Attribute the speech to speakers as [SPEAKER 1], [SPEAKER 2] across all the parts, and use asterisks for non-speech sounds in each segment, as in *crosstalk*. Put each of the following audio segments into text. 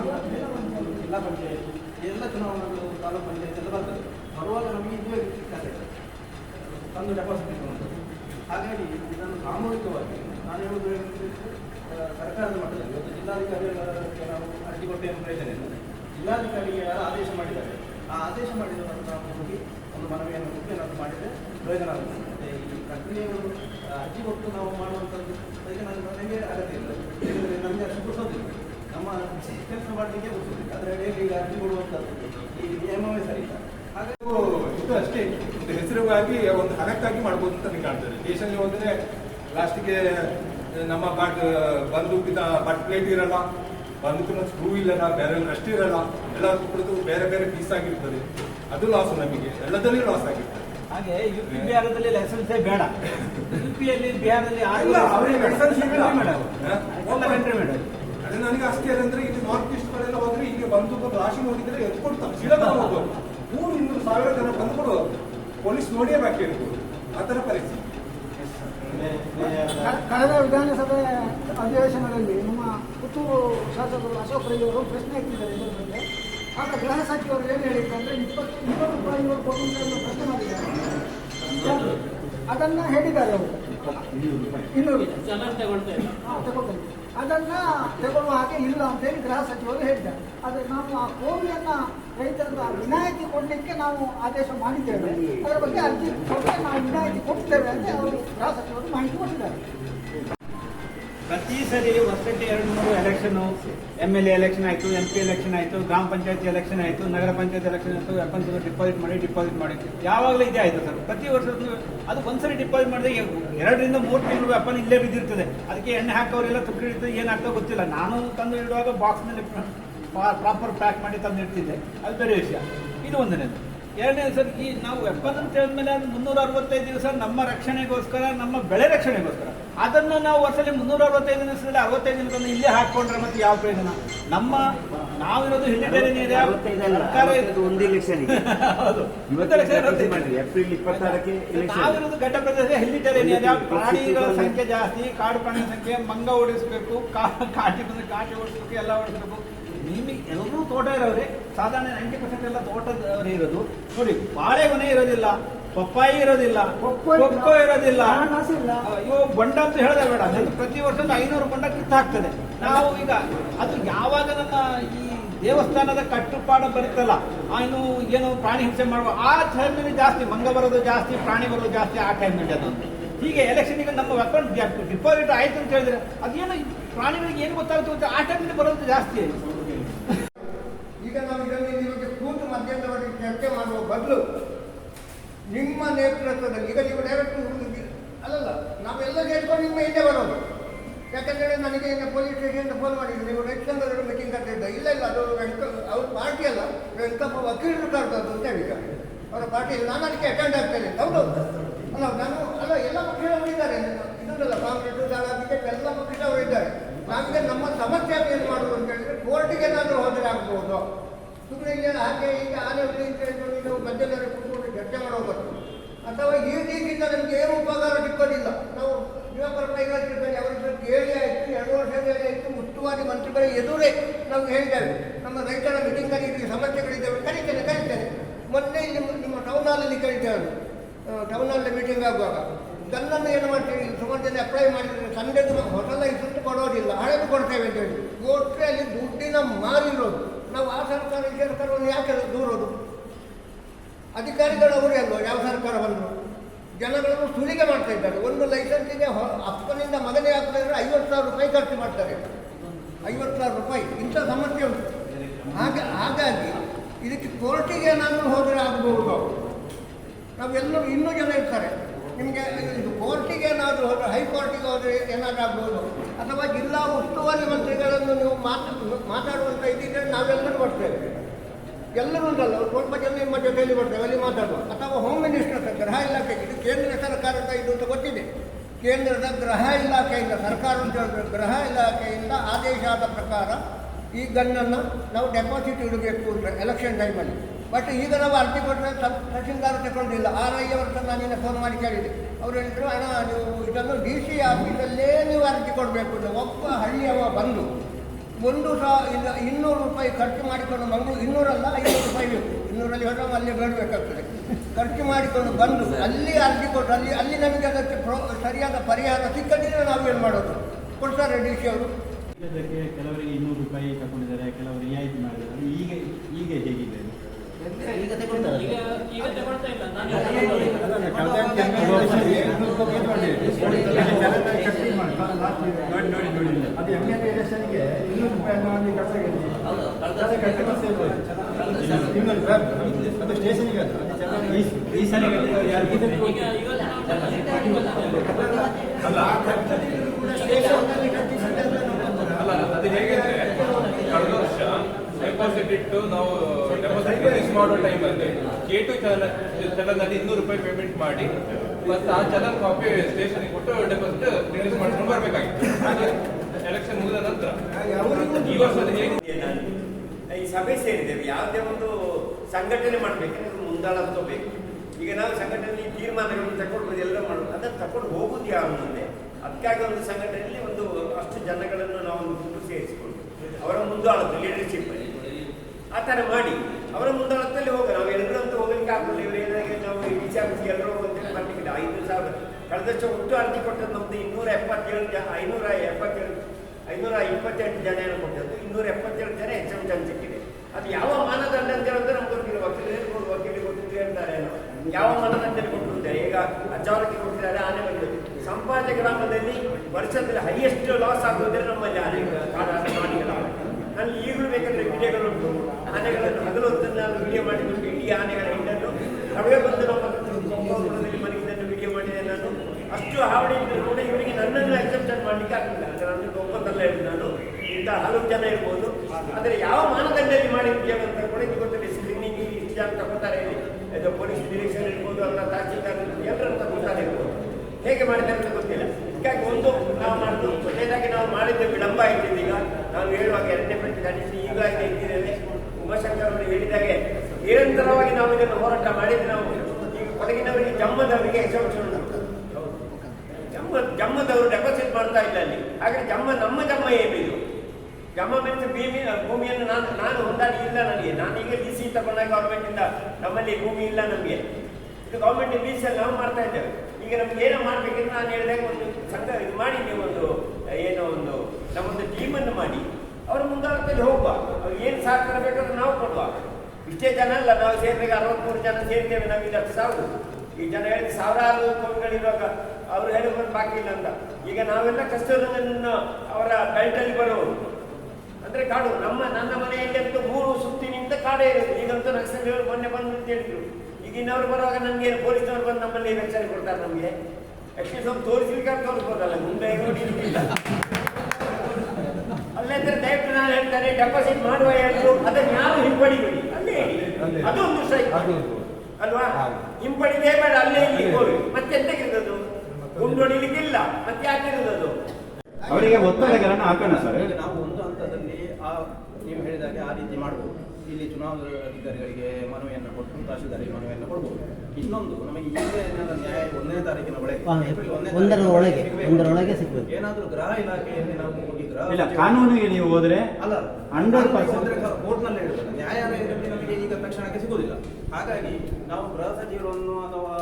[SPEAKER 1] ಜಿಲ್ಲಾ ಪಂಚಾಯತ್, ಎಲ್ಲ ಚುನಾವಣೆಗಳು, ತಾಲೂಕು ಪಂಚಾಯತ್ ಎಲ್ಲ ಬರ್ತದೆ. ಬರುವಾಗ ನಮಗೆ ಇದುವೇ ಸಿಗ್ತದೆ. ತಂದು ಡೆಪಾಸಿಟ್ ಇರುವಂಥದ್ದು ಹಾಗಾಗಿ ಇದನ್ನು ಸಾಮೂಹಿಕವಾಗಿ ನಾನು ಹೇಳುವುದು ಸರ್ಕಾರದ ಮಟ್ಟದಲ್ಲಿ ಇವತ್ತು ಜಿಲ್ಲಾಧಿಕಾರಿಗಳಿಗೆ ನಾವು ಅರ್ಜಿ ಕೊಟ್ಟೇನು ಪ್ರಯೋಜನ ಇಲ್ಲ ಜಿಲ್ಲಾಧಿಕಾರಿಗೆ ಯಾರು ಆದೇಶ ಮಾಡಿದ್ದಾರೆ, ಆ ಆದೇಶ ಮಾಡಿದ ನಾವು ಹೋಗಿ ಒಂದು ಮನವಿಯನ್ನು ನಾವು ಮಾಡಿದರೆ ಪ್ರಯೋಜನ ಆಗುತ್ತೆ. ಮತ್ತೆ ಈ ಪ್ರಕ್ರಿಯೆಗಳು ಅರ್ಜಿ ಕೊಟ್ಟು ನಾವು ಮಾಡುವಂಥದ್ದು ನಾನು ನನಗೆ ಅಗತ್ಯ ಇಲ್ಲ. ಏಕೆಂದರೆ ನಮಗೆ ಅಷ್ಟು ಗೊತ್ತೋದಿಲ್ಲ ನಮ್ಮ ಕೆಲಸ ಮಾಡಲಿಕ್ಕೆ ಗೊತ್ತಿರಬೇಕು. ಅದರ ಅಡಿಯಲ್ಲಿ ಈಗ ಅರ್ಜಿ ಕೊಡುವಂಥದ್ದು ಈ ನಿಯಮವೇ ಸರಿ ಇಲ್ಲ. ಹಾಗಾಗಿ
[SPEAKER 2] ಇದು ಅಷ್ಟೇ ಒಂದು ಹೆಸರುಗಾಗಿ ಒಂದು ಹಣಕ್ಕಾಗಿ ಮಾಡ್ಬೋದು ಅಂತ ನನಗೆ ಕಾಣ್ತದೆ ಸ್ಟೇಷನ್ಗೆ ಹೋದ್ರೆ ಲಾಸ್ಟಿಗೆ ನಮ್ಮ ಬಾಟ್ ಬಂದೂಕಿನ ಬಟ್ ಪ್ಲೇಟ್ ಇರಲ್ಲ ಬಂದೂಕಿನ ಸ್ಕ್ರೂ ಇಲ್ಲಲ್ಲ ಬೇರೆ ಅಷ್ಟು ಇರಲ್ಲ ಎಲ್ಲ ಕುಡಿದು ಬೇರೆ ಬೇರೆ ಪೀಸ್ ಆಗಿರ್ತದೆ. ಅದು ಲಾಸ್ ನಮಗೆ. ಎಲ್ಲದರಲ್ಲಿ ಲಾಸ್ ಆಗಿರ್ತದೆ.
[SPEAKER 3] ಹಾಗೆ ಯು ಪಿ ಬಿಹಾರದಲ್ಲಿ ಲೈಸೆನ್ಸೇ ಬೇಡ. ಯು ಪಿಯಲ್ಲಿ ಬಿಹಾರದಲ್ಲಿ
[SPEAKER 2] ಲೈಸೆನ್ಸ್ ಅವ್ರಿಗೆ ಇಲ್ಲ.
[SPEAKER 3] ಮೇಡಮ್? ಮೇಡಮ್.
[SPEAKER 2] ಅದೇ ನನಗೆ ಅಷ್ಟೇ ಅಂದ್ರೆ ಇಲ್ಲಿ ನಾರ್ತ್ ಈಸ್ಟ್ ಕಡೆಲ್ಲ ಹೋದ್ರೆ ಇಲ್ಲಿ ಬಂದು ರಾಶಿ ನೋಡಿದ್ರೆ ಎತ್ಕೊಡ್ತಾರೆ ಸಿಡದ ಹೋಗೋದು ಮೂರು ಇನ್ನೂರು ಸಾವಿರ ಜನ ಬಂದ್ಬಿಡು ಪೊಲೀಸ್ ನೋಡಿಯೇ ಬಾಕಿ ಇರ್ಬೋದು ಆ ಥರ ಪರಿಸ್ಥಿತಿ.
[SPEAKER 4] ಕಳೆದ ವಿಧಾನಸಭೆ ಅಧಿವೇಶನದಲ್ಲಿ ನಮ್ಮ ಪುತ್ತೂರು ಶಾಸಕರು ಅಶೋಕ್ ರೈ ಅವರು ಪ್ರಶ್ನೆ ಹಾಕಿದ್ದಾರೆ ಇದರ ಬಗ್ಗೆ. ಆಗ ಗೃಹ ಸಚಿವರು ಏನು ಹೇಳಿದ್ದಾರೆ ಅಂದ್ರೆ ಇಪ್ಪತ್ತು ಇಪ್ಪತ್ತು ರೂಪಾಯಿ ಇವರು ಒಂದು ಪ್ರಶ್ನೆ ಮಾಡಿದ್ದಾರೆ. ಅದನ್ನ ಹೇಳಿದ್ದಾರೆ ಅವರು. ಇನ್ನೂರು ಹಾ, ತಗೊಳ್ತಾರೆ ಅದನ್ನ ತಗೊಳ್ಳುವ ಹಾಗೆ ಇಲ್ಲ ಅಂತ ಹೇಳಿ ಗೃಹ ಸಚಿವರು ಹೇಳಿದ್ದಾರೆ. ಆದರೆ ನಾವು ಆ ಕೋವಿಯನ್ನ ರೈತರ ವಿನಾಯಿತಿ ಕೊಡ್ಲಿಕ್ಕೆ ನಾವು ಆದೇಶ ಮಾಡಿದ್ದೇವೆ. ಅದರ ಬಗ್ಗೆ ಅರ್ಜಿ ಕೊಟ್ಟರೆ ನಾವು ವಿನಾಯಿತಿ ಕೊಡ್ತೇವೆ ಅಂತ ಅವರು ಗೃಹ ಸಚಿವರು ಮಾಹಿತಿ ಕೊಟ್ಟಿದ್ದಾರೆ.
[SPEAKER 3] ಪ್ರತಿ ಸರಿ ವರ್ಷಕ್ಕೆ ಎರಡು ಮೂರು election M L A election ಆಯಿತು ಎಂ ಪಿ ಎಲೆಕ್ಷನ್ ಆಯಿತು, ಗ್ರಾಮ ಪಂಚಾಯತ್ ಎಲೆಕ್ಷನ್ ಆಯಿತು, ನಗರ ಪಂಚಾಯತ್ ಎಲೆಕ್ಷನ್ ಆಯಿತು ಎಪ್ಪತ್ತು ಡಿಪಾಸಿಟ್ ಮಾಡಿ ಡಿಪಾಸಿಟ್ ಮಾಡಿ. ಯಾವಾಗಲೂ ಇದೇ ಆಯಿತು ಸರ್. ಪ್ರತಿ ವರ್ಷ ಅದು ಒಂದ್ಸರಿ ಡಿಪಾಸಿಟ್ ಮಾಡಿದ್ರೆ ಎರಡರಿಂದ ಮೂರು ತಿಂಗಳು ವ್ಯಾಪಾರ ಇಲ್ಲೇ ಬಿದ್ದಿರ್ತದೆ. ಅದಕ್ಕೆ ಎಣ್ಣೆ ಹಾಕೋರೆಲ್ಲ ತುಕ್ಕಿ ಹಿಡಿದು ಏನಾಗ್ತೋ ಗೊತ್ತಿಲ್ಲ. ನಾನು ತಂದು ಇಡುವಾಗ ಬಾಕ್ಸ್ನಲ್ಲಿ ಪ್ರಾಪರ್ ಪ್ಯಾಕ್ ಮಾಡಿ ತಂದು ಇಡ್ತಿದ್ದೆ. ಅದು ಬೇರೆ ವಿಷಯ. ಇದು ಒಂದನೇದು. ಎರಡನೇ ಸರ್, ಈ ನಾವು ವೆಪನ್ ಅಂತ ಹೇಳಿದ್ಮೇಲೆ ಅದು ಮುನ್ನೂರ ಅರವತ್ತೈದು ದಿವಸ ನಮ್ಮ ರಕ್ಷಣೆಗೋಸ್ಕರ, ನಮ್ಮ ಬೆಳೆ ರಕ್ಷಣೆಗೋಸ್ಕರ. ಅದನ್ನ ನಾವು ವರ್ಷದಲ್ಲಿ ಮುನ್ನೂರ ಅರವತ್ತೈದು ದಿವಸದಲ್ಲಿ ಅರವತ್ತೈದು ದಿನಕ್ಕೊಂದು ಇಲ್ಲೇ ಹಾಕೊಂಡ್ರೆ ಮತ್ತೆ ಯಾವ ಪ್ರಯೋಜನ? ನಮ್ಮ ನಾವಿರೋದು ಹಿಲ್ಲಿಟೇರಿಯನ್ ಏರಿಯಾ ಸರ್ಕಾರ
[SPEAKER 5] ಇದು. ಒಂದು ಎಲೆಕ್ಷನ್ ಇದೆ.
[SPEAKER 3] ಹೌದು.
[SPEAKER 5] ಏಪ್ರಿಲ್ ಇಪ್ಪತ್ತಾರಕ್ಕೆ
[SPEAKER 3] ನಾವಿರೋದು ಘಟ್ಟ ಪ್ರದೇಶ ಹಿಲ್ಲಿಟೇರಿಯನ್ ಏರಿಯಾ ಪ್ರಾಣಿಗಳ ಸಂಖ್ಯೆ ಜಾಸ್ತಿ ಕಾಡು ಪ್ರಾಣಿ ಸಂಖ್ಯೆ ಮಂಗ ಓಡಿಸಬೇಕು ಕಾಟಿ ಬಂದ್ರೆ ಕಾಟಿ ಓಡಿಸಬೇಕು ಎಲ್ಲ ಓಡಿಸಬೇಕು. ನಿಮಗೆ ಎಲ್ಲರೂ ತೋಟ ಇರೋರೆ. ಸಾಧಾರಣ ನೈಂಟಿ ಪರ್ಸೆಂಟ್ ಎಲ್ಲ ತೋಟದವರೇ ಇರೋದು. ನೋಡಿ ಬಾಳೆ ಮನೆ ಇರೋದಿಲ್ಲ. ಪಪ್ಪಾಯಿ ಇರೋದಿಲ್ಲ.
[SPEAKER 4] ಕೊಕ್ಕೋ
[SPEAKER 3] ಇರೋದಿಲ್ಲ. ಇವಾಗ ಬಂಡ ಅಂತ ಹೇಳದೆ ಬೇಡ. ಪ್ರತಿ ವರ್ಷ ಐನೂರು ಬಂಡ ಕಿತ್ತ ಹಾಕ್ತದೆ ನಾವು ಈಗ ಅದು ಯಾವಾಗ ನನ್ನ ಈ ದೇವಸ್ಥಾನದ ಕಟ್ಟುಪಾಡು ಬರುತ್ತಲ್ಲ ಆ ಇನ್ನು ಏನು ಪ್ರಾಣಿ ಹಿಂಸೆ ಮಾಡುವ ಆ ಟೈಮಲ್ಲಿ ಜಾಸ್ತಿ ಮಂಗ ಬರೋದು ಜಾಸ್ತಿ ಪ್ರಾಣಿ ಬರೋದು ಜಾಸ್ತಿ ಆ ಟೈಮಲ್ಲಿ ಅದು. ಹೀಗೆ ಎಲೆಕ್ಷನ್ ಈಗ ನಮ್ಮ ಅಕೌಂಟ್ ಡಿಪಾಸಿಟ್ ಆಯ್ತು ಅಂತ ಹೇಳಿದ್ರೆ ಅದೇನು ಪ್ರಾಣಿಗಳಿಗೆ ಏನು ಗೊತ್ತಾಗುತ್ತೆ ಅಂತ ಆ ಟೈಮಲ್ಲಿ ಬರೋದು ಜಾಸ್ತಿ
[SPEAKER 6] ಈಗ ನಾವು ಇದರಲ್ಲಿ ನಿಮಗೆ ಕೂತು ಮಧ್ಯಂತರವಾಗಿ ಚರ್ಚೆ ಮಾಡುವ ಬದಲು ನಿಮ್ಮ ನೇತೃತ್ವದಲ್ಲಿ, ಈಗ ನೀವು ಡೈರೆಕ್ಟ್ ಅಲ್ಲಲ್ಲ, ನಾವೆಲ್ಲ ಸೇರ್ಕೊಂಡು ನಿಮ್ಮ ಹಿಂದೆ ಬರೋದು. ಯಾಕಂದ್ರೆ ನನಗೆ ಇನ್ನು ಪೊಲೀಸ್ ಸ್ಟೇಷನ್ ಫೋನ್ ಮಾಡಿದ್ರು ನೀವು ಸಂಘದವರು ಮೀಟಿಂಗ್ ಕರೆದಿದ್ದ. ಇಲ್ಲ ಇಲ್ಲ, ಅದು ಅವ್ರ ಪಾರ್ಟಿ ಅಲ್ಲ. ವೆಂಕಪ್ಪ ವಕೀಲರು ಕರೆದದ್ದು ಅಂತ ಹೇಳಿದ್ದಾರೆ ಅವರ ಪಾರ್ಟಿ ನಾನು ಅದಕ್ಕೆ ಅಟೆಂಡ್ ಆಗ್ತೇನೆ. ಹೌದು ಅಲ್ಲ, ನಾನು, ಅಲ್ಲ, ಎಲ್ಲ ಪಕ್ಷದವರು ಇದ್ದಾರೆ. ಇದರಲ್ಲ ಕಾಂಗ್ರೆಸ್ ದಾಳ ಬಿಜೆಪಿ ಎಲ್ಲ ಪಕ್ಷದವರು ಇದ್ದಾರೆ. ನಮಗೆ ನಮ್ಮ ಸಮಸ್ಯೆ ಏನು ಮಾಡೋದು ಅಂತ ಹೇಳಿದ್ರೆ ಕೋರ್ಟಿಗೆ ಏನಾದರೂ ಹೋದರೆ ಆಗ್ಬೋದು. ಸುಮ್ಮನೆ ಹಾಗೆ ಈಗ ಆನೆ ನೀವು ಮಧ್ಯದಲ್ಲಿ ಚರ್ಚೆ ಮಾಡೋದು ಅಥವಾ ಈ ರೀತಿಯಿಂದ ನಮಗೆ ಏನು ಉಪಕಾರ ಸಿಕ್ಕೋದಿಲ್ಲ. ನಾವು ಯುವಕರ ಕೈಗಾರಿಕೆ ಅವರ ಕೇಳಿ ಆಯಿತು, ಎರಡು ವರ್ಷ ಮೇಲೆ ಆಯಿತು ಉಸ್ತುವಾರಿ ಮಂತ್ರಿಗಳ ಎದುರೇ ನಾವು ಹೇಳ್ತೇವೆ ನಮ್ಮ ರೈತರ ಮೀಟಿಂಗ್ ಇಲ್ಲಿ ಸಮಸ್ಯೆಗಳಿದ್ದಾವೆ. ಕರೀತೇನೆ, ಕರಿತೇನೆ. ಮೊನ್ನೆ ಇಲ್ಲಿ ನಿಮ್ಮ ಟೌನ್ ಹಾಲಲ್ಲಿ ಕರಿತೇವೆ ಟೌನ್ ಹಾಲ್ ಮೀಟಿಂಗ್ ಆಗುವಾಗ. ಗನ್ನನ್ನು ಏನು ಮಾಡ್ತೀವಿ? ಸುಮಾರು ಜನ ಅಪ್ಲೈ ಮಾಡಿದ್ರೆ ಸಂಡೆದು ಹೊಸ ಲೈಸೆನ್ಸ್ ಕೊಡೋದಿಲ್ಲ. ಹಳೆದು ಕೊಡ್ತೇವೆ ಅಂತ ಹೇಳಿ. ಕೊಟ್ಟರೆ ಅಲ್ಲಿ ದುಡ್ಡಿನ ಮಾರಿರೋದು. ನಾವು ಆ ಸರ್ಕಾರ, ಈ ಸರ್ಕಾರವನ್ನು ಯಾಕೆ ದೂರೋದು? ಅಧಿಕಾರಿಗಳು ಅವರು ಅಲ್ವ? ಯಾವ ಸರ್ಕಾರ ಬಂದರು? ಜನಗಳನ್ನು ಸುಲಿಗೆ ಮಾಡ್ತಾ ಇದ್ದಾರೆ. ಒಂದು ಲೈಸೆನ್ಸಿಗೆ ಅಪ್ಪನಿಂದ ಮಗನೇ ಹಾಕಿದ್ರೆ ಐವತ್ತು ಸಾವಿರ ರೂಪಾಯಿ ಖರ್ಚು ಮಾಡ್ತಾರೆ. ಐವತ್ತು ಸಾವಿರ ರೂಪಾಯಿ. ಇಂಥ ಸಮಸ್ಯೆ ಉಂಟು. ಹಾಗೆ, ಹಾಗಾಗಿ ಇದಕ್ಕೆ ಕೋರ್ಟಿಗೆ ಏನಾದರೂ ಹೋದರೆ ಆಗಬಹುದು. ನಾವೆಲ್ಲರೂ ಇನ್ನೂ ಜನ ಇರ್ತಾರೆ. ನಿಮಗೆ ಇದು ಕೋರ್ಟಿಗೆ ಏನಾದರೂ ಹೋದರೆ, ಹೈಕೋರ್ಟಿಗೆ ಹೋದರೆ ಏನಾದರೂ ಆಗ್ಬೋದು ಅಥವಾ ಜಿಲ್ಲಾ ಉಸ್ತುವಾರಿ ಮಂತ್ರಿಗಳನ್ನು ನೀವು ಮಾತು ಮಾತಾಡುವಂಥ ಇದ್ದಿದ್ದರೆ ನಾವೆಲ್ಲರೂ ಬರ್ತೇವೆ. ಎಲ್ಲರೂ ಅಲ್ಲ ಒಂದು ಸ್ವಲ್ಪ ಜನ ನಿಮ್ಮ ಜೊತೆಯಲ್ಲಿ ಬರ್ತೇವೆ ಅಲ್ಲಿ ಮಾತಾಡುವ ಅಥವಾ ಹೋಮ್ ಮಿನಿಸ್ಟರ್ ಗ್ರಹ ಇಲಾಖೆ, ಇದು ಕೇಂದ್ರ ಸರ್ಕಾರದ ಇದು ಅಂತ ಗೊತ್ತಿದೆ. ಕೇಂದ್ರದ ಗೃಹ ಇಲಾಖೆಯಿಂದ ಸರ್ಕಾರ ಅಂತ ಗೃಹ ಇಲಾಖೆಯಿಂದ ಆದೇಶ ಆದ ಪ್ರಕಾರ ಈ ಗನ್ನನ್ನು ನಾವು ಡೆಪಾಸಿಟ್ ಇಡಬೇಕು ಅಂತ ಎಲೆಕ್ಷನ್ ಟೈಮಲ್ಲಿ ಬಟ್ ಈಗ ನಾವು ಅರ್ಜಿ ಕೊಟ್ಟರೆ ತಹಸೀಲ್ದಾರ್ ತಗೊಂಡಿಲ್ಲ. ಆರ್ ಐ ಅವ್ರ ನಾನಿನ್ನ ಫೋನ್ ಮಾಡಿ ಕೇಳಿದೆ. ಅವ್ರು ಹೇಳಿದ್ರು, ಅಣ್ಣ, ನೀವು ಇದನ್ನು ಡಿ ಸಿ ಆಫೀಸಲ್ಲೇ ನೀವು ಅರ್ಜಿ ಕೊಡಬೇಕು ಒಬ್ಬ ಹಳ್ಳಿಯವ ಬಂದು ಒಂದು ಸಹ ಇಲ್ಲ ಇನ್ನೂರು ರೂಪಾಯಿ ಖರ್ಚು ಮಾಡಿಕೊಂಡು ಮಂಗಳೂರು ಇನ್ನೂರಲ್ಲ ಐನೂರು ರೂಪಾಯಿ ಬೇಕು ಇನ್ನೂರಲ್ಲಿ ಹೊರ ಅಲ್ಲಿ ಬೇಡಬೇಕಾಗ್ತದೆ ಖರ್ಚು ಮಾಡಿಕೊಂಡು ಬಂದು ಅಲ್ಲಿ ಅರ್ಜಿ ಕೊಟ್ಟು ಅಲ್ಲಿ ಅಲ್ಲಿ ನಮಗೆ ಅದಕ್ಕೆ ಪ್ರೋ ಸರಿಯಾದ ಪರಿಹಾರ ಸಿಕ್ಕದಿದ್ರೆ ನಾವು ಏನು ಮಾಡೋದು ಕೊಡ್ತಾರೆ ಡಿ ಸಿ ಅವರು
[SPEAKER 7] ಇದಕ್ಕೆ ಕೆಲವರಿಗೆ ಇನ್ನೂರು ರೂಪಾಯಿ ತಗೊಂಡಿದ್ದಾರೆ ಕೆಲವರು ರಿಯಾಯಿತಿ ಮಾಡಿದ್ದಾರೆ ಈಗ ಈಗ ಹೇಗಿದೆ ಈಗ
[SPEAKER 1] ಈಗ ತಗೊಳ್ತಾರೆ
[SPEAKER 8] ನೋಡಿ ಈಗ ತಗೊಳ್ತಾ ಇಲ್ಲ
[SPEAKER 2] ಅಲ್ಲ ಅದು ಹೇಗೆ ಕಳೆದ ವರ್ಷ ಡೆಪಾಸಿಟ್ ಇಟ್ಟು ನಾವು ಡೆಪಾಸಿಟ್ ಮಾಡೋ ಟೈಮಲ್ಲಿ ಕೆ ಟು ಚಲನ ಚಲನಲ್ಲಿ ಇನ್ನೂರು ರೂಪಾಯಿ ಪೇಮೆಂಟ್ ಮಾಡಿ ಮತ್ತೆ ಆ ಚಲನ್ ಕಾಪಿ ಸ್ಟೇಷನ್ಗೆ ಕೊಟ್ಟು ಡೆಪಾಸಿಟ್ ರಿಲೀಸ್ ಮಾಡ್ಕೊಂಡು ಬರಬೇಕಾಗಿತ್ತು ಎಲೆಕ್ಷನ್ ಮುಗಿದ ನಂತರ ಈ ವರ್ಷ
[SPEAKER 5] ಈ ಸಭೆ ಸೇರಿದ್ದೇವೆ. ಯಾವುದೇ ಒಂದು ಸಂಘಟನೆ ಮಾಡಬೇಕಂದ್ರೆ ಮುಂದಾಳತ್ವ ಬೇಕು. ಈಗ ನಾವು ಸಂಘಟನೆ ತೀರ್ಮಾನಗಳನ್ನು ತಗೊಳ್ಬೋದು ಎಲ್ಲ ಮಾಡೋದು. ಅದನ್ನು ತಗೊಂಡು ಹೋಗುದು ಯಾರು ಮುಂದೆ? ಅದಕ್ಕಾಗಿ ಒಂದು ಸಂಘಟನೆಯಲ್ಲಿ ಒಂದು ಅಷ್ಟು ಜನಗಳನ್ನು ನಾವು ಒಂದು ಗುಂಪು ಸೇರಿಸಿಕೊಂಡು ಅವರ ಮುಂದಾಳತ್ವ ಲೀಡರ್ಶಿಪ್ ಆ ಥರ ಮಾಡಿ ಅವರ ಮುಂದಾಳತ್ವದಲ್ಲಿ ಹೋಗ ನಾವು ಎಲ್ಲರೂ ಅಂತ ಹೋಗ್ಲಿಕ್ಕೆ ಆಗುದಿಲ್ಲ. ಇವರು ಏನಾಗಿ ನಾವು ಈ ವಿಚಾರ ಎಲ್ಲರೂ ಹೋಗ್ತೇವೆ ಬರ್ಲಿಕ್ಕಿಲ್ಲ ಐದು ಸಾವಿರ. ಕಳೆದ ವರ್ಷ ಒಟ್ಟು ಅರ್ಜಿ ಕೊಟ್ಟದ್ದು ನಮ್ದು ಇನ್ನೂರ ಎಪ್ಪತ್ತೇಳು ಐನೂರ ಎಪ್ಪತ್ತೇಳು ಐನೂರ ಇಪ್ಪತ್ತೆಂಟು ಜನ ಏನೋ ಕೊಟ್ಟದ್ದು ಇನ್ನೂರ ಎಪ್ಪತ್ತೇಳು ಜನ ಎಚ್ ಎಂ ಜನ ಸಿಕ್ಕಿದೆ ಅದು ಯಾವ ಮಾನದಂಡ ಅಂತ ಹೇಳಿದ್ರೆ ನಮ್ಗೆ ಗೊತ್ತಿಲ್ಲ. ವಕೀಲರು ಹೇಳ್ಬೋದು ವಕೀಲಿ ಕೊಟ್ಟಿದ್ದು ಏನೋ. ಯಾವ ಮಾನದಂಡದಲ್ಲಿ ಕೊಟ್ಟಿರ್ತಾರೆ? ಈಗ ಅಜ್ಜಾವರಕ್ಕೆ ಕೊಟ್ಟಿದ್ದಾರೆ, ಆನೆ ಬಂದದ್ದು ಸಂಪಾಜ ಗ್ರಾಮದಲ್ಲಿ ವರ್ಷದಲ್ಲಿ ಹೈಯೆಸ್ಟ್ ಲಾಸ್ ಆಗೋದ್ರೆ ನಮ್ಮಲ್ಲಿ ಆನೆ ಕಾಡು ಪ್ರಾಣಿಗಳ ನಾನು ಈಗಲೂ ಬೇಕಂದ್ರೆ ವಿಡಿಯೋಗಳು ಉಂಟು. ಆನೆಗಳನ್ನು ಹಗಲು ಹೊತ್ತನ್ನು ನಾನು ವಿಡಿಯೋ ಮಾಡಿಕೊಂಡು ಇಡೀ ಆನೆಗಳ ಹಿಂಡನ್ನು ಅವೇ ಬಂದು ನಮ್ಮ ಕಂಪೌಂಡಲ್ಲಿ ಮನೆಗಿದ್ದನ್ನು ವಿಡಿಯೋ ಮಾಡಿದೆ ನಾನು ಅಷ್ಟು ಹಾವಳಿ ಇದ್ದರೂ ಕೂಡ ಇವರಿಗೆ ನನ್ನನ್ನು ಅಕ್ಸೆಪ್ಟೆಡ್ ಮಾಡಲಿಕ್ಕೆ ಆಗ್ತಿಲ್ಲ. ಅಂದರೆ ನನ್ನ ಒಪ್ಪಂದಲ್ಲ ಹೇಳಿ ನಾನು. ಇಂಥ ಹಲವು ಜನ ಇರ್ಬೋದು. ಆದರೆ ಯಾವ ಮಾನದಂಡದಲ್ಲಿ ಮಾಡಿದ್ದೇವೆ ಅಂತ ಕೂಡ ಇದು ಗೊತ್ತಿಲ್ಲ. ಸ್ಕ್ರೀನಿಂಗ್ ಇಷ್ಟು ತಗೋತಾರೆ ಇದು ಪೊಲೀಸ್ ನಿರೀಕ್ಷಣೆ ಇರ್ಬೋದು ಅಲ್ಲ ತಹಸೀಲ್ದಾರ್ ಎಲ್ಲರನ್ನು ತಗೋತಾರೆ ಇರ್ಬೋದು. ಹೇಗೆ ಮಾಡಿದ್ದಾರೆ ಅಂತ ಗೊತ್ತಿಲ್ಲ. ಹೀಗಾಗಿ ಒಂದು, ನಾವು ಮಾಡಿದ್ದು ಮೊದಲೇದಾಗಿ ನಾವು ಮಾಡಿದ್ದ ವಿಳಂಬ ಆಯ್ತಿದೆ ಈಗ ನಾವು ಹೇಳುವಾಗ ಎರಡನೇ ಪ್ರತಿ ಖಂಡಿಸಿ ಈಗ ಇದ್ದೇವೆ ಉಮಾಶಂಕರ್ ಅವರು ಹೇಳಿದಾಗೆ ನಿರಂತರವಾಗಿ ನಾವು ಇದನ್ನು ಹೋರಾಟ ಮಾಡಿದ್ರೆ ನಾವು. ಈಗ ಕೊಡಗಿನವರಿಗೆ, ಜಮ್ಮದವರಿಗೆ ಹೆಸರು ಜಮ್ಮದವರು ಡೆಪಾಸಿಟ್ ಮಾಡ್ತಾ ಇಲ್ಲ ಅಲ್ಲಿ ಹಾಗೆ ಜಮ್ಮ, ನಮ್ಮ ಜಮ್ಮ ಏನು ಇದು? ಜಮ್ಮ ಮೀನ್ಸ್ ಭೂಮಿ, ಭೂಮಿಯನ್ನು ನಾನು ನಾನು ಹೊಂದಾಣಿ ಇಲ್ಲ ನನಗೆ. ನಾನು ಈಗ ಡಿ ಸಿ ತಗೊಂಡ ಗೌರ್ಮೆಂಟ್ ಇಂದ ನಮ್ಮಲ್ಲಿ ಭೂಮಿ ಇಲ್ಲ ನಮಗೆ. ಇದು ಗೌರ್ಮೆಂಟ್ ಲೀಸಲ್ಲಿ ನಾವು ಮಾಡ್ತಾ ಇದ್ದೇವೆ. ಈಗ ನಮ್ಗೆ ಏನೋ ಮಾಡ್ಬೇಕಿದ್ರೆ ನಾನು ಹೇಳಿದಾಗ ಒಂದು ಸಂಘ ಇದು ಮಾಡಿ, ನೀವು ಒಂದು, ಏನೋ ಒಂದು, ನಮ್ಮೊಂದು ಟೀಮನ್ನು ಮಾಡಿ. ಅವರ ಮುಂದಾಳತ್ವದಲ್ಲಿ ಹೋಗುವ. ಅವ್ರು ಏನು ಸಹಕಾರ ಬೇಕಾದ್ರೆ ನಾವು ಕೊಡುವ. ಇಷ್ಟೇ ಜನ ಅಲ್ಲ, ನಾವು ಸೇರಿದಾಗ ಅರವತ್ಮೂರು ಜನ ಸೇರ್ತೇವೆ ಹತ್ತು ಸಾವಿರ. ಈ ಜನ ಹೇಳಿದ ಸಾವಿರಾರು ಕೋವಿಗಳಿರುವಾಗ ಅವರು ಹೇಳಿದ್ರೆ ಬಾಕಿ ಇಲ್ಲ ಅಂತ. ಈಗ ನಾವೆಲ್ಲ ಕಷ್ಟದನ್ನು ಅವರ ಬೆಲ್ಟಲ್ಲಿ ಬರೋರು ಅಂದ್ರೆ ಕಾಡು ನಮ್ಮ ನನ್ನ ಮನೆಯಲ್ಲಿ ಅಂತೂ ಮೂರು ಸುತ್ತಿನಿಂದ ಕಾಡೇ ಇರೋದು. ಈಗಂತೂ ನಕ್ಸಲ್ ಮೊನ್ನೆ ಬಂದು ಅಂತ ಹೇಳಿದ್ರು. ಈಗ ಇನ್ನವರು ಬರುವಾಗ ನಮ್ಗೆ ಪೊಲೀಸ್ನವ್ರು ಬಂದು ನಮ್ಮಲ್ಲಿ ರಕ್ಷಣೆ ಕೊಡ್ತಾರೆ ನಮಗೆ? ಅಷ್ಟೇ ಸ್ವಲ್ಪ ತೋರಿಸ್ಲಿಕ್ಕೆ ತೋರಿಸ್ಬೋದಲ್ಲ ಮುಂದೆ ಅಲ್ಲೇ ಅಲ್ಲಂದ್ರೆ ದಯವಿಟ್ಟು ನಾನು ಹೇಳ್ತಾರೆ ಡೆಪಾಸಿಟ್ ಮಾಡುವ ಎಲ್ಲರೂ ಅದನ್ನ ಯಾರು ಹಿಂಪಡಿಬೇಡಿ? ಅಲ್ಲೇ ಅದು ಒಂದು. ಅಲ್ವಾ? ಹಿಂಪಡಿದೇ ಬೇಡ ಅಲ್ಲೇ ಇಲ್ಲಿ ಹೋಗಿ ಮತ್ತೆ ಎಂತಕ್ಕಿರೋದು ಗುಂಡು ಹೊಡಿಲಿಕ್ಕಿಲ್ಲ ಮತ್ತೆ ಯಾಕಿರೋದು
[SPEAKER 7] ಅವರಿಗೆ ಒತ್ತಡಗಳನ್ನು ಹಾಕೋಣ ಸರ್.
[SPEAKER 1] ನಾವು ಒಂದು ಹಂತದಲ್ಲಿ ಆ ನೀವು ಹೇಳಿದಾಗೆ ಆ ರೀತಿ ಮಾಡಬಹುದು ಇಲ್ಲಿ ಚುನಾವಣಾ ಅಧಿಕಾರಿಗಳಿಗೆ ಮನವಿಯನ್ನು ಕೊಟ್ಟು ತಹಶೀಲ್ದಾರಿಗೆ ಮನವಿಯನ್ನು ಕೊಡ್ಬೋದು. ಇನ್ನೊಂದು ನಮಗೆ ಈಗಲೇ ನ್ಯಾಯ ಒಂದನೇ ತಾರೀಕಿನ ಒಳಗೆ ಏಪ್ರಿಲ್ ಒಂದನೇ
[SPEAKER 9] ಒಂದರ ಒಳಗೆ,
[SPEAKER 1] ಸಿಗ್ಬೇಕು. ಏನಾದ್ರೂ ಗೃಹ ಇಲಾಖೆಯಲ್ಲಿ ನಾವು ಹೋಗಿ ಗೃಹ
[SPEAKER 7] ಇಲ್ಲ ಕಾನೂನಿಗೆ ನೀವು ಹೋದ್ರೆ
[SPEAKER 1] ಅಲ್ಲ
[SPEAKER 7] ಹಂಡ್ರೆಡ್ ಪರ್ಸೆಂಟ್
[SPEAKER 1] ಕೋರ್ಟ್ನಲ್ಲಿ ಇರ್ತದೆ ನ್ಯಾಯಾಲಯದಲ್ಲಿ ನಮಗೆ ಈಗ ತಕ್ಷಣಕ್ಕೆ ಸಿಗುವುದಿಲ್ಲ ಹಾಗಾಗಿ ನಾವು ಗೃಹ ಸಚಿವರನ್ನು ಅಥವಾ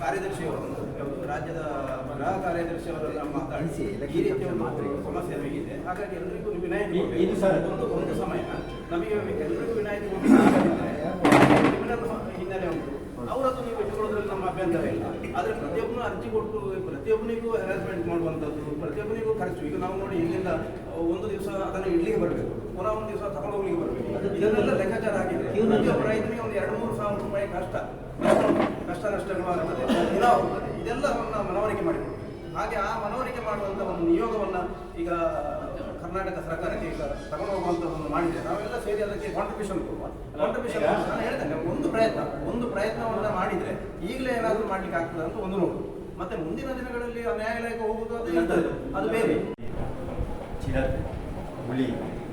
[SPEAKER 1] ಕಾರ್ಯದರ್ಶಿಯವರನ್ನು ರಾಜ್ಯದ ಗೃಹ ಕಾರ್ಯದರ್ಶಿಯವರನ್ನ ಮಾತಾಡಿಸಿ ಈ ರೀತಿ ಒಂದು ಸಮಸ್ಯೆ ನಮಗಿದೆ. ಹಾಗಾಗಿ ಎಲ್ಲರಿಗೂ ವಿನಾಯಿತಿ ಒಂದು ಒಂದು ಸಮಯ. ನಮಗೆ ಎಲ್ಲರಿಗೂ ವಿನಾಯಿತಿ ಕ್ರಿಮಿನಲ್ ಹಿನ್ನೆಲೆ ಉಂಟು. ಅವರದ್ದು ನೀವು ಇಟ್ಕೊಳ್ಳೋದ್ರಲ್ಲಿ ನಮ್ಮ ಅಭ್ಯಂತರ ಇಲ್ಲ. ಆದರೆ ಪ್ರತಿಯೊಬ್ಬನು ಅರ್ಜಿ ಕೊಟ್ಟು ಪ್ರತಿಯೊಬ್ಬನಿಗೂ ಹ್ಯಾರಾಸ್ಮೆಂಟ್ ಮಾಡುವಂಥದ್ದು ಪ್ರತಿಯೊಬ್ಬನಿಗೂ ಖರ್ಚು. ಈಗ ನಾವು ನೋಡಿ ಇಲ್ಲಿಂದ ಒಂದು ದಿವಸ ಅದನ್ನು ಇಡ್ಲಿಕ್ಕೆ ಬರಬೇಕು. ಪುನಃ ಒಂದು ದಿವಸ ತಗೊಂಡು ಹೋಗ್ಲಿಕ್ಕೆ ಬರಬೇಕು. ಇದನ್ನೆಲ್ಲ ಲೆಕ್ಕಾಚಾರ ಆಗಿದೆ. ಪ್ರತಿಯೊಬ್ಬ ರೈತನಿಗೆ ಒಂದು ಎರಡು ಮೂರು ಸಾವಿರ ರೂಪಾಯಿ ಕಷ್ಟ. ಕಷ್ಟ ನಷ್ಟಗಳು ಆಗ್ತದೆ. ಇದೆಲ್ಲವನ್ನ ಮನವರಿಕೆ ಮಾಡಿಕೊಡ್ತೀವಿ ಹಾಗೆ ಆ ಮನವರಿಕೆ ಮಾಡುವಂಥ ಒಂದು ನಿಯೋಗವನ್ನ ಈಗ ಕರ್ನಾಟಕ ಸರ್ಕಾರಕ್ಕೆ ಈಗ ತಗೊಂಡು ಒಂದು ಮಾಡಿದೆ ನಾವೆಲ್ಲ ಸೇರಿ ಅದಕ್ಕೆ ಕಾಂಟ್ರಿಬ್ಯೂಷನ್ ಕೊಡುವ. ಕಾಂಟ್ರಿಬ್ಯೂಷನ್ ನಾನು ಹೇಳ್ತೇನೆ. ಒಂದು ಪ್ರಯತ್ನ ಒಂದು ಪ್ರಯತ್ನವನ್ನ ಮಾಡಿದ್ರೆ ಈಗಲೇ ಏನಾದರೂ ಮಾಡ್ಲಿಕ್ಕೆ ಆಗ್ತದೆ ಅಂತ ಒಂದು ನೋಡು. ಮತ್ತೆ ಮುಂದಿನ ದಿನಗಳಲ್ಲಿ ಆ ನ್ಯಾಯಾಲಯಕ್ಕೆ ಹೋಗುದು ಅದು ಇರ್ತದೆ ಅದು ಬೇರೆ.
[SPEAKER 7] ಚಿರತೆ ಹುಳಿ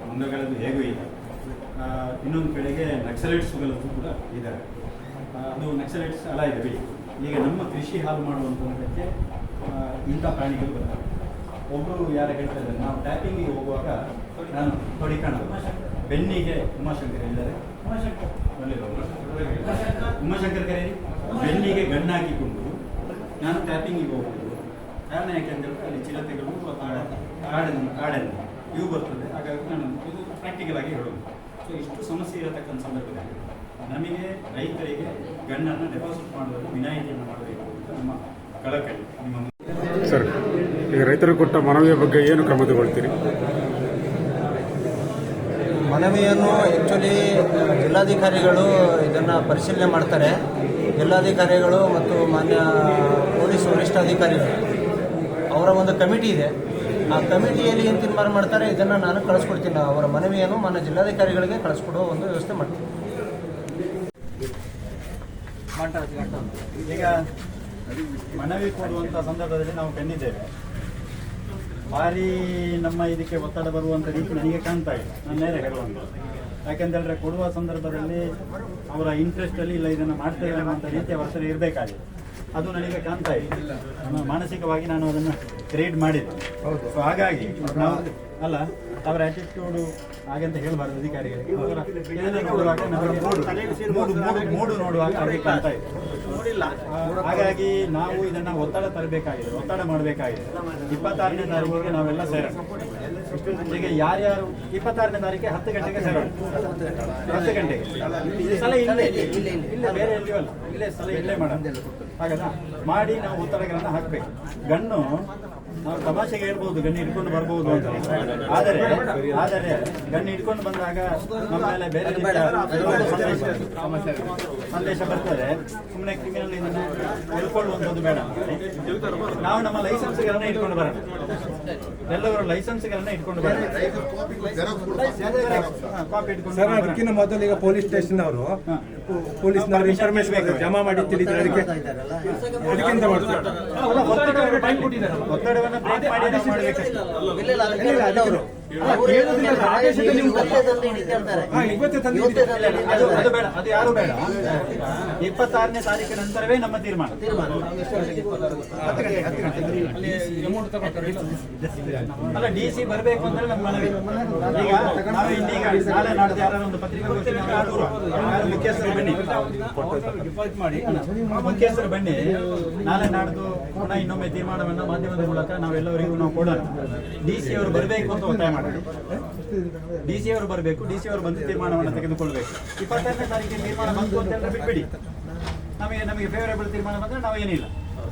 [SPEAKER 7] ಮುಂದಗಳದ್ದು ಹೇಗೂ ಇಲ್ಲ. ಇನ್ನೊಂದು ಕಡೆಗೆ ನಕ್ಸಲೈಟ್ಸ್ಗಳದ್ದು ಕೂಡ ಇದ್ದಾರೆ. ಅದು ನಕ್ಸಲೈಟ್ಸ್ ಅಲ್ಲ ಇದೆ ಬಿಡಿ. ಈಗ ನಮ್ಮ ಕೃಷಿ ಹಾಲು ಮಾಡುವಂಥದ್ದಕ್ಕೆ ಇಂಥ ಪ್ರಾಣಿಗಳು ಬರ್ತವೆ ಒಬ್ಬರು ಯಾರು ಹೇಳ್ತಾ ಇದ್ದಾರೆ, ನಾವು ಟ್ಯಾಪಿಂಗಿಗೆ ಹೋಗುವಾಗ ನಾನು ತೊಡಿಕಣ ಬೆನ್ನಿಗೆ ಉಮಾಶಂಕರ್ ಇದ್ದಾರೆ ಉಮಾಶಂಕರ್? ಕರೀರಿ. ಬೆನ್ನಿಗೆ ಗಣ್ಣು ಹಾಕಿಕೊಂಡು ನಾನು ಟ್ಯಾಪಿಂಗಿಗೆ ಹೋಗ್ಬೋದು ಕಾರಣ ಯಾಕೆಂದ್ರೆ ಅಲ್ಲಿ ಚಿರತೆಗಳು ಕಾಡ ಕಾಡನ್ನು ಕಾಡಲ್ಲಿ ಇವು ಬರ್ತದೆ. ಹಾಗಾಗಿ ನಾನು ಇದು ಪ್ರಾಕ್ಟಿಕಲ್ ಆಗಿ ಹೇಳೋದು. ಸೊ ಇಷ್ಟು ಸಮಸ್ಯೆ ಇರತಕ್ಕಂಥ ಸಂದರ್ಭದಲ್ಲಿ ನಮಗೆ ರೈತರಿಗೆ ಗಣ್ಣನ್ನು ಡೆಪಾಸಿಟ್ ಮಾಡುವುದು ವಿನಾಯಿತಿಯನ್ನು ಮಾಡಬೇಕು ಅಂತ ನಮ್ಮ ಕಳಕಳಿ ನಿಮ್ಮ
[SPEAKER 9] ಸರ್ ಈಗ ರೈತರು ಕೊಟ್ಟ ಮನವಿಯ ಬಗ್ಗೆ ಏನು ಕ್ರಮ ತಗೊಳ್ತೀರಿ?
[SPEAKER 10] ಮನವಿಯನ್ನು ಆ್ಯಕ್ಚುಲಿ ಜಿಲ್ಲಾಧಿಕಾರಿಗಳು ಇದನ್ನು ಪರಿಶೀಲನೆ ಮಾಡ್ತಾರೆ. ಜಿಲ್ಲಾಧಿಕಾರಿಗಳು ಮತ್ತು ಮಾನ್ಯ ಪೊಲೀಸ್ ವರಿಷ್ಠಾಧಿಕಾರಿಗಳು ಅವರ ಒಂದು ಕಮಿಟಿ ಇದೆ. ಆ ಕಮಿಟಿಯಲ್ಲಿ ಏನು ತೀರ್ಮಾನ ಮಾಡ್ತಾರೆ ಇದನ್ನು ನಾನು ಕಳಿಸ್ಕೊಡ್ತೀನಿ. ಅವರ ಮನವಿಯನ್ನು ಮಾನ್ಯ ಜಿಲ್ಲಾಧಿಕಾರಿಗಳಿಗೆ ಕಳಿಸ್ಕೊಡುವ ಒಂದು ವ್ಯವಸ್ಥೆ ಮಾಡ್ತೀನಿ
[SPEAKER 7] ಈಗ ಮನವಿ ಕೊಡುವಂತ ಸಂದರ್ಭದಲ್ಲಿ ನಾವು ಕಂಡಿದ್ದೇವೆ ಭಾರಿ ನಮ್ಮ ಇದಕ್ಕೆ ಒತ್ತಡ ಬರುವಂತ ರೀತಿ ನನಗೆ ಕಾಣ್ತಾ ಇಲ್ಲ. ನಾನು ನೇರ ಹೇಳುವಂತ ಯಾಕೆಂತೇಳಿದ್ರೆ ಕೊಡುವ ಸಂದರ್ಭದಲ್ಲಿ ಅವರ ಇಂಟ್ರೆಸ್ಟ್ ಅಲ್ಲಿ ಇಲ್ಲ ಇದನ್ನು ಮಾಡ್ತೇವೆ ಅನ್ನುವಂಥ ರೀತಿಯ ಸರಿ ಇರಬೇಕಾಗಿದೆ. ಅದು ನನಗೆ ಕಾಣ್ತಾ ಇಲ್ಲ. ಮಾನಸಿಕವಾಗಿ ನಾನು ಅದನ್ನು ಕ್ರಿಯೇಟ್ ಮಾಡಿದ್ದೆ. ಸೊ ಹಾಗಾಗಿ ನಾವು ಅಲ್ಲ ಅವರ ಆಟಿಟ್ಯೂಡು ಅಂತ ಹೇಳಬಾರ್ದು ಅಧಿಕಾರಿಗಳಿಗೆ. ನೋಡುವಾಗ ಮೂಡು ನೋಡುವಾಗ ಹಾಗೆ ಹಾಗಾಗಿ ನಾವು ಇದನ್ನ ಒತ್ತಡ ತರಬೇಕಾಗಿದೆ, ಒತ್ತಡ ಮಾಡಬೇಕಾಗಿದೆ. ಇಪ್ಪತ್ತಾರನೇ ತಾರೀಕಿಗೆ ನಾವೆಲ್ಲ ಸೇರೋಣ. ಈಗ ಯಾರ್ಯಾರು, ಇಪ್ಪತ್ತಾರನೇ ತಾರೀಕಿಗೆ ಹತ್ತು ಗಂಟೆಗೆ ಸೇರೋಣ. ಹತ್ತು ಗಂಟೆಗೆ. ಸಲ ಇಲ್ಲೇ ಇಲ್ಲ ಬೇರೆ ಇಲ್ಲೇ ಸ್ಥಳ ಇಲ್ಲೇ ಮಾಡೋಣ. ಹಾಗಲ್ಲ? ಮಾಡಿ ನಾವು ಒತ್ತಡಗಳನ್ನ ಹಾಕ್ಬೇಕು. ಗಣ್ಣು ನಾವು ತಮಾಷೆಗೆ ಹೇಳ್ಬೋದು ಗಣ್ಣು ಹಿಡ್ಕೊಂಡು ಬರ್ಬೋದು ಅಂತ. ಆದರೆ ಆದರೆ ಗಣ್ಣು ಇಟ್ಕೊಂಡು ಬಂದಾಗ ನಮ್ಮ ಮೇಲೆ ಬೇರೆ ಸಂದೇಶ ಸಂದೇಶ ಬರ್ತದೆ. ಸುಮ್ಮನೆ ಕ್ರಿಮಿನಲ್ ಇದನ್ನ ತಿಳ್ಕೊಳ್ಳುವಂಥದ್ದು ಬೇಡ ನಾವು ನಮ್ಮ ಲೈಸೆನ್ಸ್ಗಳನ್ನ ಇಟ್ಕೊಂಡು ಬರೋಣ. ಎಲ್ಲವರು ಲೈಸೆನ್ಸ್ಗಳನ್ನ ಇಟ್ಕೊಂಡು
[SPEAKER 2] ಸರ್. ಅದಕ್ಕಿಂತ ಮೊದಲು ಈಗ ಪೊಲೀಸ್ ಸ್ಟೇಷನ್ ಅವರು
[SPEAKER 7] ಪೊಲೀಸ್
[SPEAKER 2] ಪೊಲೀಸ್ನವರು ಇನ್ಫಾರ್ಮೇಶನ್ ಜಮಾ ಮಾಡಿ ತಿಳಿದ್ರೆ ಅದಕ್ಕೆ ಅದಕ್ಕಿಂತ ಮಾಡ್ತಾರೆ
[SPEAKER 7] ಒತ್ತಡವನ್ನು ಬ್ರೇಕ್ ಮಾಡಿ ಮಾಡ್ಬೇಕಷ್ಟೇ. ಇಪ್ಪತ್ತಾರನೇ ತಾರೀಕಿನ ನಂತರವೇ ನಮ್ಮ ತೀರ್ಮಾನ. ಅಲ್ಲ ಡಿ ಸಿ ಬರಬೇಕು ಅಂದ್ರೆ ನಮ್ಮ ಮನವಿ. ಈಗ ನಾವು ಇನ್ನೀಗ ನಾಳೆ ನಾಡ್ದು ಯಾರು ಒಂದು ಪತ್ರಿಕಾಗೋಷ್ಠಿ ಮುಖ್ಯಸ್ಥರು ಬನ್ನಿ.
[SPEAKER 3] ಮಾಡಿ
[SPEAKER 7] ಮುಖ್ಯಸ್ಥರು ಬನ್ನಿ. ನಾಳೆ ನಾಡ್ದು ಪುನಃ ಇನ್ನೊಮ್ಮೆ ತೀರ್ಮಾನವನ್ನು ಮಾಧ್ಯಮದ ಮೂಲಕ ನಾವೆಲ್ಲರಿಗೂ ನಾವು ಕೊಡೋಣ. ಡಿ ಸಿ ಅವರು ಬರಬೇಕು ಅಂತ ಒತ್ತಾಯ ಮಾಡೋಣ ಡಿ ಸಿ ಅವರು ಬರಬೇಕು, ಡಿ ಅವರು ಬಂದು ತೀರ್ಮಾನವನ್ನು ತೆಗೆದುಕೊಳ್ಬೇಕು. ಇಪ್ಪತ್ತೈದನೇ ತಾರೀಕಿಗೆ ತೀರ್ಮಾನ ಬಂತು ಅಂತ ಹೇಳಿದ್ರೆ ಬಿಟ್ಬಿಡಿ. ನಮಗೆ ನಮಗೆ ಫೇವರೇಬಲ್ ತೀರ್ಮಾನ ಬಂದರೆ ನಾವು ಏನಿಲ್ಲ.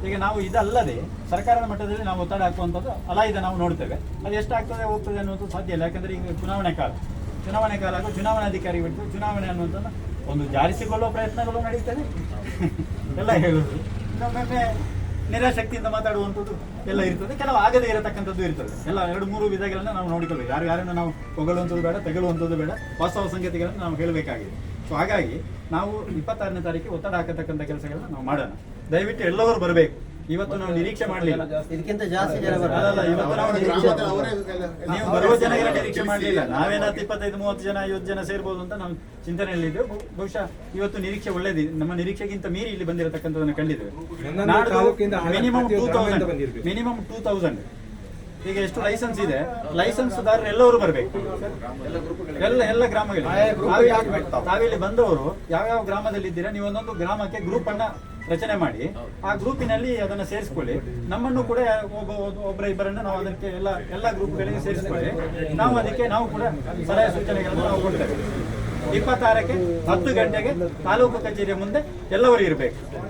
[SPEAKER 7] ಈಗ ನಾವು ಇದಲ್ಲದೆ, ಸರ್ಕಾರದ ಮಟ್ಟದಲ್ಲಿ ನಾವು ಒತ್ತಡ ಹಾಕುವಂಥದ್ದು ಅಲ್ಲ ಇದೆ ನಾವು ನೋಡ್ತೇವೆ. ಅದು ಎಷ್ಟಾಗ್ತದೆ, ಹೋಗ್ತದೆ ಅನ್ನೋದು ಸಾಧ್ಯ ಇಲ್ಲ. ಯಾಕಂದರೆ ಈಗ ಚುನಾವಣೆ ಕಾಲ. ಚುನಾವಣೆ ಕಾಲ ಹಾಗೂ ಚುನಾವಣಾಧಿಕಾರಿ ಬಿಟ್ಟು ಚುನಾವಣೆ ಅನ್ನುವಂಥದ್ದು ಒಂದು ಜಾರಿಸಿಕೊಳ್ಳುವ ಪ್ರಯತ್ನಗಳು ನಡೀತದೆ *laughs* ಎಲ್ಲ ಹೇಳುವುದು. ಇನ್ನೊಮ್ಮೆ, ನಿರಾಸಕ್ತಿಯಿಂದ ಮಾತಾಡುವಂಥದ್ದು ಎಲ್ಲ ಇರ್ತದೆ. ಕೆಲವು ಆಗದೇ ಇರತಕ್ಕಂಥದ್ದು ಇರ್ತದೆ. ಎಲ್ಲ ಎರಡು, ಮೂರು ವಿಧಗಳನ್ನ ನಾವು ನೋಡಿಕೊಳ್ಳಬೇಕು. ಯಾರು ಯಾರನ್ನು ನಾವು ಹೊಗಳುವಂಥದ್ದು ಬೇಡ, ತೆಗಳುವಂಥದ್ದು ಬೇಡ, ವಾಸ್ತವ ಸಂಗತಿಗಳನ್ನು ನಾವು ಹೇಳಬೇಕಾಗಿದೆ. ಸೊ ಹಾಗಾಗಿ ನಾವು ಇಪ್ಪತ್ತಾರನೇ ತಾರೀಕು ಒತ್ತಡ ಹಾಕತಕ್ಕಂಥ ಕೆಲಸಗಳನ್ನ ನಾವು ಮಾಡೋಣ. ದಯವಿಟ್ಟು ಎಲ್ಲವರು ಬರಬೇಕು. ಇವತ್ತು ನಾವು ನಿರೀಕ್ಷೆ ಮಾಡಲಿಲ್ಲ.
[SPEAKER 10] ಇದಕ್ಕಿಂತ ಜಾಸ್ತಿ ಜನ
[SPEAKER 7] ನಾವು ಬರುವ ಜನಗಳ ನಿರೀಕ್ಷೆ ಮಾಡಲಿಲ್ಲ. ನಾವೇನಾದ್ರು ಇಪ್ಪತ್ತೈದು ಮೂವತ್ತು ಜನ ಐವತ್ತು ಜನ ಸೇರ್ಬೋದು ಅಂತ ನಾವು ಚಿಂತನೆಯಲ್ಲಿದ್ದೇವೆ ಬಹು- ಬಹುಶಃ ಇವತ್ತು ನಿರೀಕ್ಷೆ ಒಳ್ಳೇದಿದೆ. ನಮ್ಮ ನಿರೀಕ್ಷೆಗಿಂತ ಮೀರಿ ಇಲ್ಲಿ ಬಂದಿರತಕ್ಕಂಥದ್ದನ್ನು ಕಂಡಿದ್ದೇವೆ. Minimum two thousand minimum two thousand ಈಗ ಎಷ್ಟು ಲೈಸೆನ್ಸ್ ಇದೆ? ಲೈಸೆನ್ಸ್ ದಾರರು ಎಲ್ಲರೂ ಬರಬೇಕು. ಎಲ್ಲ ಎಲ್ಲ ಗ್ರಾಮಗಳು ತಾವಿಲ್ಲಿ- ತಾವಿಲ್ಲಿ ಬಂದವರು ಯಾವ್ಯಾವ ಗ್ರಾಮದಲ್ಲಿ ಇದ್ದೀರಾ ನೀವು ಒಂದೊಂದು ಗ್ರಾಮಕ್ಕೆ ಗ್ರೂಪ್ ಅನ್ನ ರಚನೆ ಮಾಡಿ, ಆ ಗ್ರೂಪಿನಲ್ಲಿ ಅದನ್ನ ಸೇರಿಸ್ಕೊಳ್ಳಿ. ನಮ್ಮನ್ನು ಕೂಡ ಒಬ್ಬ ಒಬ್ಬರ ಇಬ್ಬರನ್ನ ನಾವು ಅದಕ್ಕೆ ಎಲ್ಲ ಎಲ್ಲ ಗ್ರೂಪ್ಗಳಿಗೆ ಸೇರಿಸ್ಕೊಳ್ಳಿ. ನಾವು ಅದಕ್ಕೆ, ನಾವು ಕೂಡ ಸಲಹೆ ಸೂಚನೆಗಳನ್ನು ನಾವು ಕೊಡ್ತೇವೆ. ಇಪ್ಪತ್ತಾರಕ್ಕೆ ಹತ್ತು ಗಂಟೆಗೆ ತಾಲೂಕು ಕಚೇರಿಯ ಮುಂದೆ ಎಲ್ಲರೂ ಇರಬೇಕು.